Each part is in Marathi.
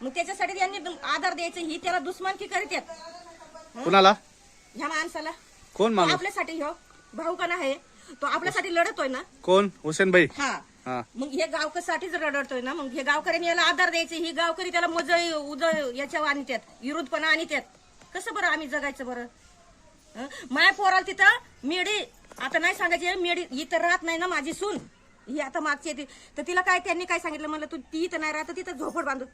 मग त्याच्यासाठी त्यांनी आधार द्यायचं ही त्याला दुश्मनकी करीत कुणाला? ह्या माणसाला. कोण तो माणूस? आपल्यासाठी ह्यो. भाऊ का आहे तो आपल्यासाठी लढतोय ना. कोण? हुसेन भाई हा. हा. मग हे गावकसाठीच रडतोय ना. मग हे गावकऱ्यांनी याला आधार द्यायचे ही गावकरी त्याला मज उज याच्या आणि त्यात विरोधपणा आणि त्यात कसं बरं आम्ही जगायचं बरं? हं? माया पोराला तिथं मेडी आता नाही सांगायचे मेडी इथं राहत नाही ना माझी सून. ही आता मागची आहे ती. तर तिला काय त्यांनी काय सांगितलं? म्हणलं तू ती इथं नाही राहत तिथं झोपड बांधू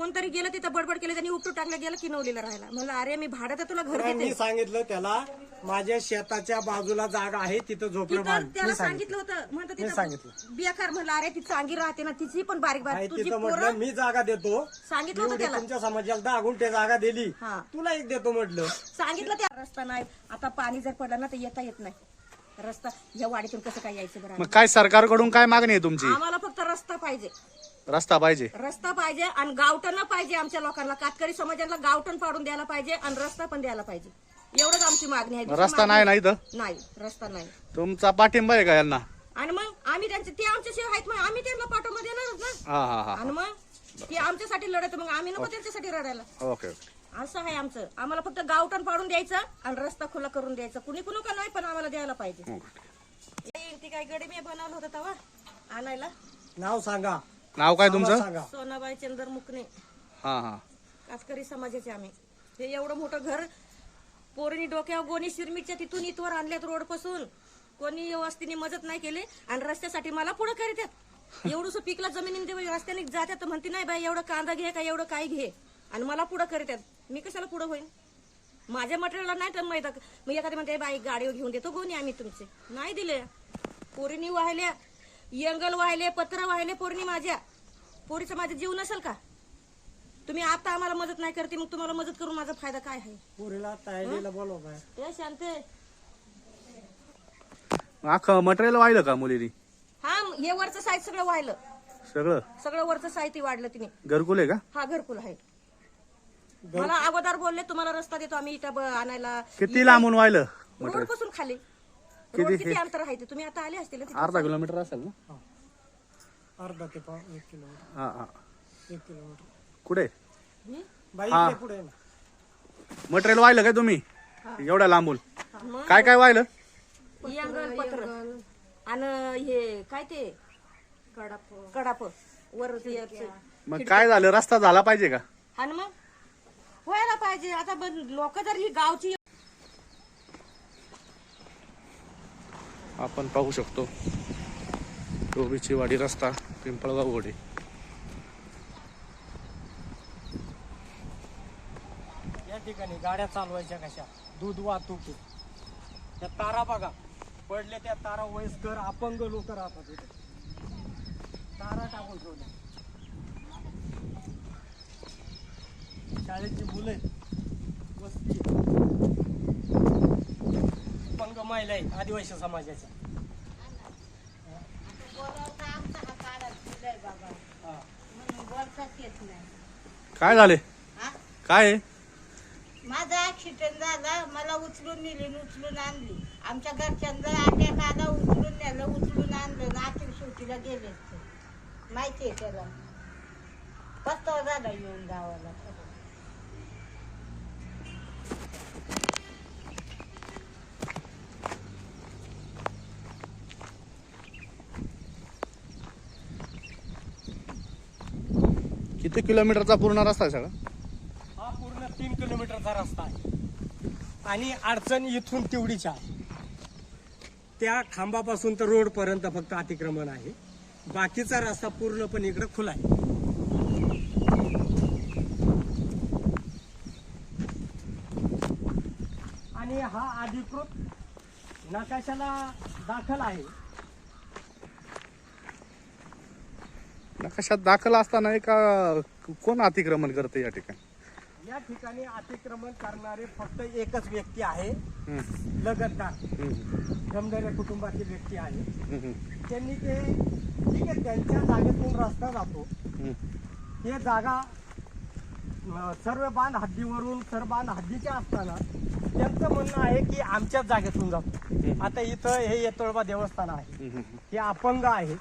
कोणतरी गेलं तिथं बडबड केलं त्यांनी उपटू टाकलं गेलं किनवलीला राहायला. म्हणलं अरे मी भाडं तर तुला घर मी देते सांगितलं त्याला माझ्या शेताच्या बाजूला जागा आहे तिथं झोपडं तिथं बांध. त्याला मी सांगितलं. सांगितलं होतं. म्हणतो मी सांगितलं. तिथं बेकार. म्हणलं अरे ती चांगी राहते ना तिची पण बारीक बारीक. तुझी तिथं म्हटलं पोरं मी जागा देतो. सांगितलं होतं एवढी त्याला. तुमच्या समाजाला दहा गुंठे जागा दिली. हा. तुला एक देतो म्हटलं. सांगितलं त्या रस्ता नाही. आता पाणी जर पडलं ना तर येता येत नाही. रस्ता या वाडीतून कसं काय यायचं बरं? मग काय सरकारकडून काय मागणी आहे तुमची? आम्हाला फक्त रस्ता पाहिजे. रस्ता पाहिजे. रस्ता पाहिजे आणि गावठण पाहिजे आमच्या लोकांना. कातकरी समाजाला गावठण पाडून द्यायला पाहिजे आणि रस्ता पण द्यायला पाहिजे. एवढंच आमची मागणी आहे. दुसरी रस्ता नाही ना मागणी- इथं? नाही रस्ता नाही. तुमचा पाठिंबा आहे का यांना? आणि मग आम्ही त्यांचे ते आमच्याशिवाय आहेत मग. आम्ही त्यांना पाठवून देणारच ना. हा हा हा. आणि मग ते आमच्यासाठी लढत मग आम्ही नको त्यांच्यासाठी लढायला ओके ओके. असं आहे आमचं. आम्हाला फक्त गावठण पाडून द्यायचं आणि रस्ता खुला करून द्यायचा. कुणी कुणी का नाही पण आम्हाला द्यायला पाहिजे. ती काय गडी मी बनवलं होतं तेव्हा आणायला? नाव सांगा. नाव काय तुमचं? सांगा. सोनाबाई चंदर मुकणे. हा हा. कातकरी समाजाचे आम्ही. हे एवढं मोठं घर पोरणी डोक्यावर गोणी शिरमीच्या तिथून इथवर आणल्यात रोडपासून कोणी वस्तीने मदत नाही केली आणि रस्त्यासाठी मला पुढे करीतात एवढंस पिकला जमिनी रस्त्याने जातात तर म्हणते नाही बाई एवढं कांदा घे का एवढं काय घे? आणि मला पुढे करीतात मी कशाला पुढे होईन? माझ्या मटेरियलला नाही तर माहीत मग एखादी म्हणते बाई गाडीवर घेऊन देतो गोणी आम्ही तुमचे. नाही दिले पोरीनी वाहिल्या. यंगल वाहिले पत्र वाहिले पोरीनी माझ्या. पोरीचा माझा जीव नसेल का? तुम्ही आता आम्हाला मदत नाही करते मग तुम्हाला मदत करून माझा फायदा काय आहे? पोरीला तायडीला बोलव काय ते शांते अख्खं मटेरियल वाहिलं का मुलीनी? हा हे वरचं साहित्य सगळं वाहिलं. सगळं? सगळं वरचं साहित्य वाढलं तिने. घरकुल आहे का? हा घरकुल आहे. मला अगोदर बोलले तुम्हाला रस्ता देतो आम्ही इटा ब- आणायला किती लांबून वाहिलं रोडपासून खाली. रोड किती अंतर आहे ते? तुम्ही आता आले असतील ना तिथे. अर्धा किलोमीटर असेल ना? अर्धा ते पाव एक किलोमीटर. हा हा. एक किलोमीटर. कुठे? हं? हा. इकडे पुढे ना. मटेरियल वाहिलं काय तुम्ही? एवढ्या लांबून. मग? काय काय वाहिलं? यंगल पत्र. आणि हे काय ते? कडाप. कडाप. वर ते याचं. मग काय झालं? रस्ता झाला पाहिजे का? आणि मग? व्हायला पाहिजे. आता लोक जर ही गावची आपण पाहू शकतो. डोबीची वाडी रस्ता पिंपळगाव वडी. या ठिकाणी गाड्या चालवायच्या कशा? दूध वाहतूक त्या तारा बघा. पडले त्या तारा वयस्कर अपंग लोक राहतात तिथे तारा टाकून ठेवल्या. शाळेची मुलं आहेत. वस्ती आहे. अपंग महिला आहेत आदिवासी समाजाच्या हा. काय झाले? काय? आहे? माझा ऍक्सिडेंट झाला मला उचलून नेली उचलून आणली. आमच्या घरच्यांना अटॅक आला उचलून नेलं उचलून आणलं आखिर शेवटीला गेले ते. माहिती आहे त्याला. पत्ता झाला येऊन गावाला. किती किलोमीटरचा पूर्ण रस्ता आहे सगळा? हा पूर्ण तीन किलोमीटरचा रस्ता आहे. आणि अडचण इथून तेवढीच आहे त्या खांबापासून तर रोड पर्यंत फक्त अतिक्रमण आहे. बाकीचा रस्ता पूर्णपणे इकडे खुला आहे. आणि हा अधिकृत नकाशाला दाखल आहे. नकाशात दाखल असताना एका कोण अतिक्रमण करते या ठिकाणी? या ठिकाणी अतिक्रमण करणारे फक्त एकच व्यक्ती आहे. लगतदार जमदाऱ्या कुटुंबातील व्यक्ती आहे. त्यांनी ते ठीक आहे त्यांच्या जागेतून रस्ता जातो. हे जागा सर्व बांध हद्दीवरून सर्व बांध हद्दीच्या असताना त्यांचं म्हणणं आहे की आमच्याच जागेतून जातो. आता इथं हे येतोळबा देवस्थान आहे. हे अपंग आहे.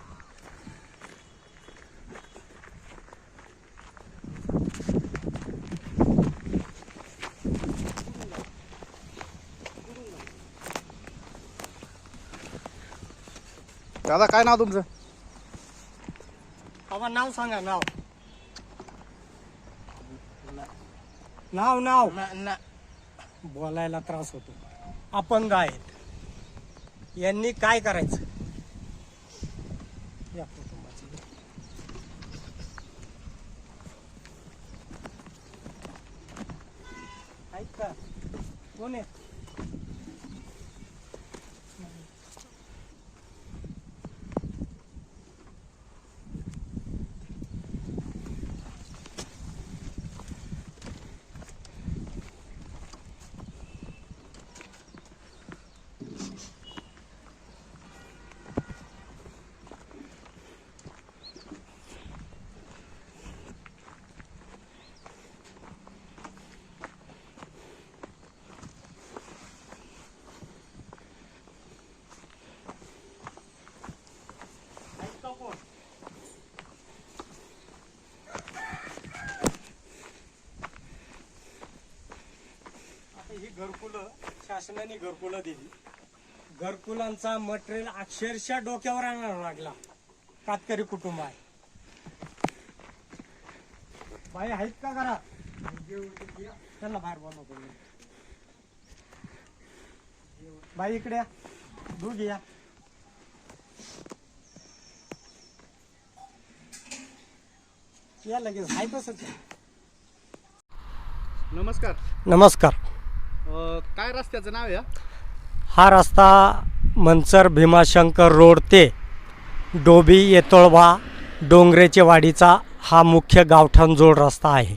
दादा काय नाव तुमचं? बाबा नाव सांगा नाव. नाव नाव. बोलायला त्रास होतो. अपंग आहेत. यांनी काय करायचं? या कुटुंबाचं. ऐक. का कोण आहे ऐक का कोण आता ही घरकुलं शासनाने घरकुलं दिली. घरकुलांचा मटेरियल अक्षरशः डोक्यावर आणावा लागला. कातकरी कुटुंब आहे. बाई आहेत का घरा त्यांना बाहेर बोलवतो मी. बाई इकडे या. दूध या. या लगेच. हाय तसंच आहे. नमस्कार. नमस्कार. काय रस्त्याचं नाव आहे हा? रस्ता मनसर भीमाशंकर रोड ते डोबी येतोळवा डोंगरेचे वाडीचा हा मुख्य गावठाणजोड रस्ता आहे.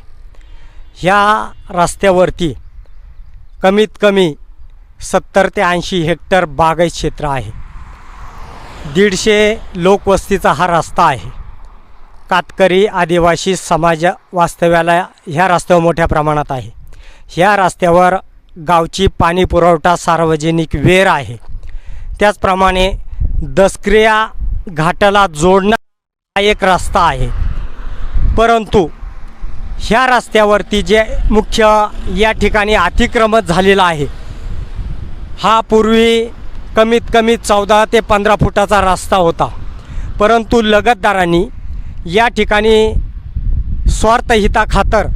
ह्या रस्त्यावरती कमीत कमी सत्तर ते ऐंशी हेक्टर बागायत क्षेत्र आहे. दीडशे लोकवस्तीचा हा रस्ता आहे. कातकरी आदिवासी समाज वास्तव्याला ह्या रस्त्यावर मोठ्या प्रमाणात आहे. ह्या रस्त्यावर गावची पाणी पुरवठा सार्वजनिक वेर आहे. त्याचप्रमाणे दसक्रिया घाटाला जोडणारा हा एक रस्ता आहे. परंतु ह्या रस्त्यावरती जे मुख्य या ठिकाणी अतिक्रमण झालेला आहे हा पूर्वी कमीत कमी चौदा ते पंधरा फुटाचा रस्ता होता. परंतु लगतदारांनी या ठिकाणी स्वार्थहिताखातर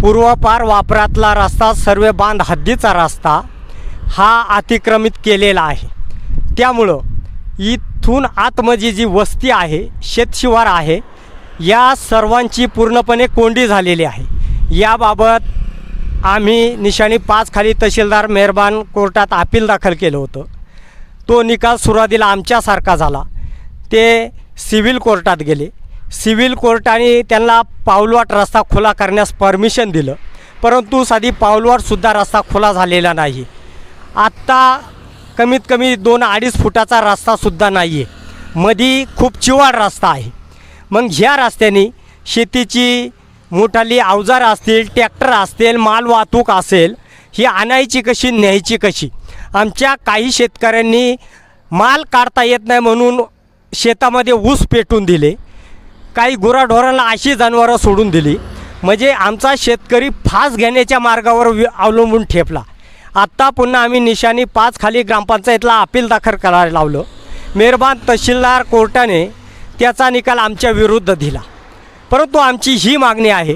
पूर्वपार वापरातला रस्ता सर्वे बांध हद्दीचा रस्ता हा अतिक्रमित केलेला आहे. त्यामुळं इथून आतमध्ये जी वस्ती आहे शेतशिवार आहे या सर्वांची पूर्णपणे कोंडी झालेली आहे. याबाबत आम्ही निशाणी पाच खाली तहसीलदार मेहरबान कोर्टात अपील दाखल केलं होतं. तो निकाल सुरुवातीला आमच्यासारखा झाला. ते सिव्हिल कोर्टात गेले. सिव्हिल कोर्टाने त्यांना पाऊलवाट रस्ता खुला करण्यास परमिशन दिलं. परंतु साधी पाऊलवाटसुद्धा रस्ता खुला झालेला नाही. आत्ता कमीत कमी दोन अडीच फुटाचा रस्तासुद्धा नाही आहे मधी खूप चिवाड रस्ता आहे. मग ह्या रस्त्याने शेतीची मोठाली अवजारं असतील ट्रॅक्टर असतील माल वाहतूक असेल ही आणायची कशी न्यायची कशी? आमच्या काही शेतकऱ्यांनी माल काढता येत नाही म्हणून शेतामध्ये ऊस पेटून दिले. काही गुराढोरांना अशी जनावरं सोडून दिली. म्हणजे आमचा शेतकरी फास घेण्याच्या मार्गावर वि- अवलंबून ठेपला. आत्ता पुन्हा आम्ही निशाणी पाच खाली ग्रामपंचायतला अपील दाखल करायला लावलं. मेहरबान तहसीलदार कोर्टाने त्याचा निकाल आमच्या विरुद्ध दिला. परंतु आमची ही मागणी आहे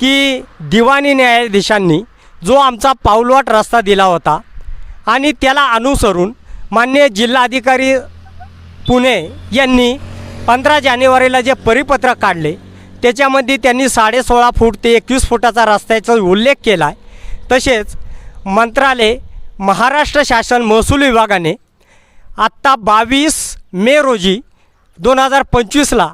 की दिवाणी न्यायाधीशांनी जो आमचा पाऊलवाट रस्ता दिला होता आणि त्याला अनुसरून मान्य जिल्हाधिकारी पुणे यांनी पंधरा जानेवारीला जे परिपत्रक काढले त्याच्यामध्ये त्यांनी साडेसोळा फूट ते एकवीस फुटाचा रस्त्याचा उल्लेख केला आहे तसेच मंत्रालय महाराष्ट्र शासन महसूल विभागाने आत्ता बावीस मे रोजी दोन हजार पंचवीसला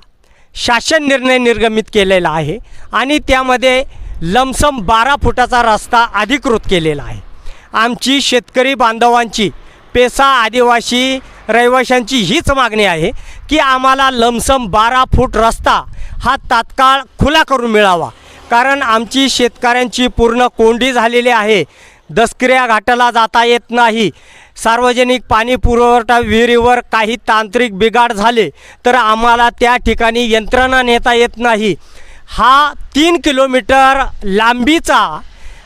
शासन निर्णय निर्गमित केलेला आहे आणि त्यामध्ये लमसम बारा फुटाचा रस्ता अधिकृत केलेला आहे. आमची शेतकरी बांधवांची पेसा आदिवासी रहिवाशांची हीच मागणी आहे की आम्हाला लमसम बारा फूट रस्ता हा तात्काळ खुला करून मिळावा. कारण आमची शेतकऱ्यांची पूर्ण कोंडी झालेली आहे. दसक्रिया घाटाला जाता येत नाही. सार्वजनिक पाणी पुरवठा विहिरीवर काही तांत्रिक बिघाड झाले तर आम्हाला त्या ठिकाणी यंत्रणा नेता येत नाही. हा तीन किलोमीटर लांबीचा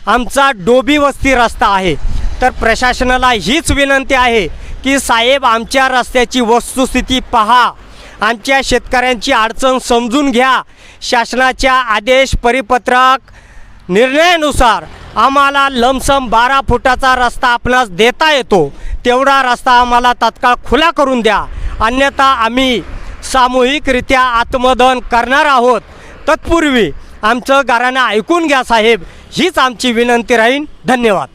आमचा डोबी वस्ती रस्ता आहे. तर प्रशासनाला हीच विनंती आहे की साहेब आमच्या रस्त्याची वस्तुस्थिती पहा. आमच्या शेतकऱ्यांची अडचण समजून घ्या. शासनाच्या आदेश परिपत्रक निर्णयानुसार आम्हाला लमसम बारा फुटाचा रस्ता आपणास देता येतो. तेवढा रस्ता आम्हाला तात्काळ खुला करून द्या. अन्यथा आम्ही सामूहिकरित्या आत्मदहन करणार आहोत. तत्पूर्वी आमचं घराणं ऐकून घ्या साहेब. हीच आमची विनंती राहीन. धन्यवाद.